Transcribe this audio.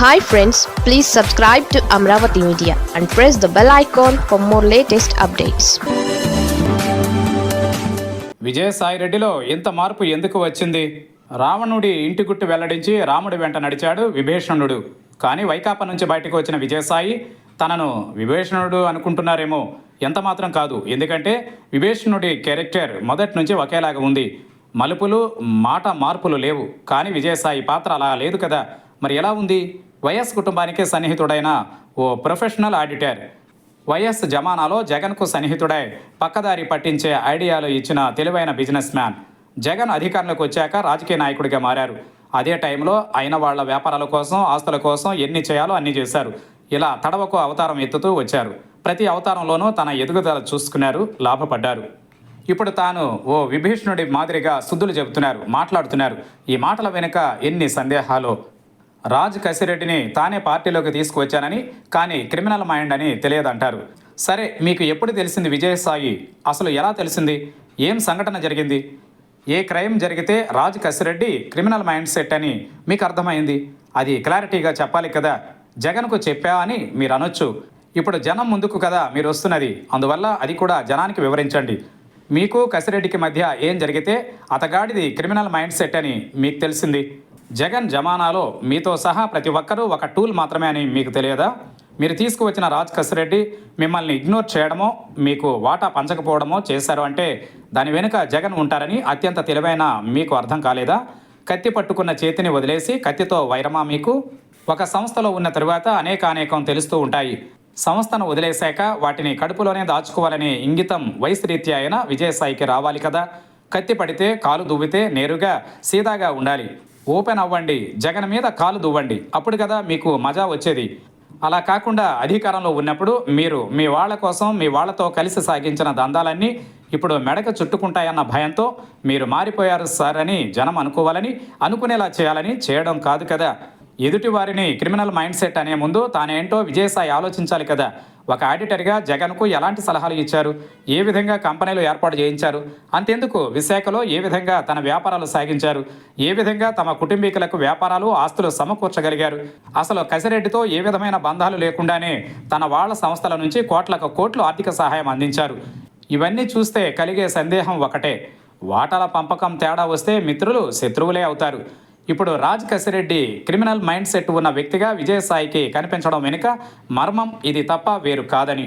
Hi friends please subscribe to Amaravati media and press the bell icon for more latest updates Vijayasai రెడ్డిలో ఇంత మార్పు ఎందుకు వచ్చింది? రావణుడి ఇంటి గుట్టు వెల్లడించి రాముడి వెంట నడిచాడు విభీషణుడు. కానీ వైకాపా నుంచి బయటకు వచ్చిన విజయసాయి తనను విభీషణుడు అనుకుంటున్నారేమో ఎంత మాత్రం కాదు. ఎందుకంటే విభీషణుడి క్యారెక్టర్ మొదటి నుంచి ఒకేలాగా ఉంది. మలుపులు మాట మార్పులు లేవు. కానీ విజయసాయి పాత్ర అలా లేదు కదా. మరి ఎలా ఉంది? వైఎస్ కుటుంబానికి సన్నిహితుడైన ఓ ప్రొఫెషనల్ ఆడిటర్. వైఎస్ జమానాలో జగన్కు సన్నిహితుడై పక్కదారి పట్టించే ఐడియాలు ఇచ్చిన తెలివైన బిజినెస్ మ్యాన్. జగన్ అధికారంలోకి వచ్చాక రాజకీయ నాయకుడిగా మారారు. అదే టైంలో అయిన వాళ్ళ వ్యాపారాల కోసం ఆస్తుల కోసం ఎన్ని చేయాలో అన్ని చేశారు. ఇలా తడవకు అవతారం ఎత్తుతూ వచ్చారు. ప్రతి అవతారంలోనూ తన ఎదుగుదల చూసుకున్నారు లాభపడ్డారు. ఇప్పుడు తాను ఓ విభీషణుడి మాదిరిగా శుద్ధులు చెబుతున్నారు మాట్లాడుతున్నారు. ఈ మాటల వెనుక ఎన్ని సందేహాలు రాజ్ కసిరెడ్డిని తానే పార్టీలోకి తీసుకువచ్చానని కానీ క్రిమినల్ మైండ్ అని తెలియదంటారు. సరే మీకు ఎప్పుడు తెలిసింది విజయసాయి అసలు ఎలా తెలిసింది? ఏం సంఘటన జరిగింది? ఏ క్రైమ్ జరిగితే Raj Kasireddy criminal mindset అని మీకు అర్థమైంది? అది క్లారిటీగా చెప్పాలి కదా. జగన్కు చెప్పా అని మీరు అనొచ్చు. ఇప్పుడు జనం ముందుకు కదా మీరు వస్తున్నది. అందువల్ల అది కూడా జనానికి వివరించండి. మీకు కసిరెడ్డికి మధ్య ఏం జరిగితే అతగాడిది క్రిమినల్ మైండ్ సెట్ అని మీకు తెలిసింది. జగన్ జమానాలో మీతో సహా ప్రతి ఒక్కరూ ఒక టూల్ మాత్రమే అని మీకు తెలియదా? మీరు తీసుకువచ్చిన రాజ్ కసిరెడ్డి మిమ్మల్ని ఇగ్నోర్ చేయడమో మీకు వాటా పంచకపోవడమో చేశారు అంటే దాని వెనుక జగన్ ఉంటారని అత్యంత తెలివైన మీకు అర్థం కాలేదా? కత్తి పట్టుకున్న చేతిని వదిలేసి కత్తితో వైరమా మీకు? ఒక సంస్థలో ఉన్న తరువాత అనేకానేకం తెలుస్తూ ఉంటాయి. సంస్థను వదిలేశాక వాటిని కడుపులోనే దాచుకోవాలనే ఇంగితం వయసు అయినా విజయసాయికి రావాలి కదా? కత్తి పడితే కాలు దువ్వితే నేరుగా సీదాగా ఉండాలి. ఓపెన్ అవ్వండి జగన్ మీద కాలు దువ్వండి. అప్పుడు కదా మీకు మజా వచ్చేది. అలా కాకుండా అధికారంలో ఉన్నప్పుడు మీరు మీ వాళ్ళ కోసం మీ వాళ్ళతో కలిసి సాగించిన దందాలన్నీ ఇప్పుడు మెడక చుట్టుకుంటాయన్న భయంతో మీరు మారిపోయారు సార్ అని జనం అనుకోవాలని అనుకునేలా చేయాలని చేయడం కాదు కదా. ఎదుటి వారిని క్రిమినల్ మైండ్ సెట్ అనే ముందు తానేంటో విజయసాయి ఆలోచించాలి కదా. ఒక ఆడిటర్గా జగన్కు ఎలాంటి సలహాలు ఇచ్చారు? ఏ విధంగా కంపెనీలు ఏర్పాటు చేయించారు? అంతెందుకు? విశాఖలో ఏ విధంగా తన వ్యాపారాలు సాగించారు? ఏ విధంగా తమ కుటుంబీకులకు వ్యాపారాలు ఆస్తులు సమకూర్చగలిగారు? అసలు కసిరెడ్డితో ఏ విధమైన బంధాలు లేకుండానే తన వాళ్ళ సంస్థల నుంచి కోట్లకు కోట్లు ఆర్థిక సహాయం అందించారు. ఇవన్నీ చూస్తే కలిగే సందేహం ఒకటే. వాటాల పంపకం తేడా వస్తే మిత్రులు శత్రువులే అవుతారు. ఇప్పుడు Raj Kasireddy criminal mindset ఉన్న వ్యక్తిగా విజయసాయికి కనిపించడం వెనుక మర్మం ఇది తప్ప వేరు కాదని.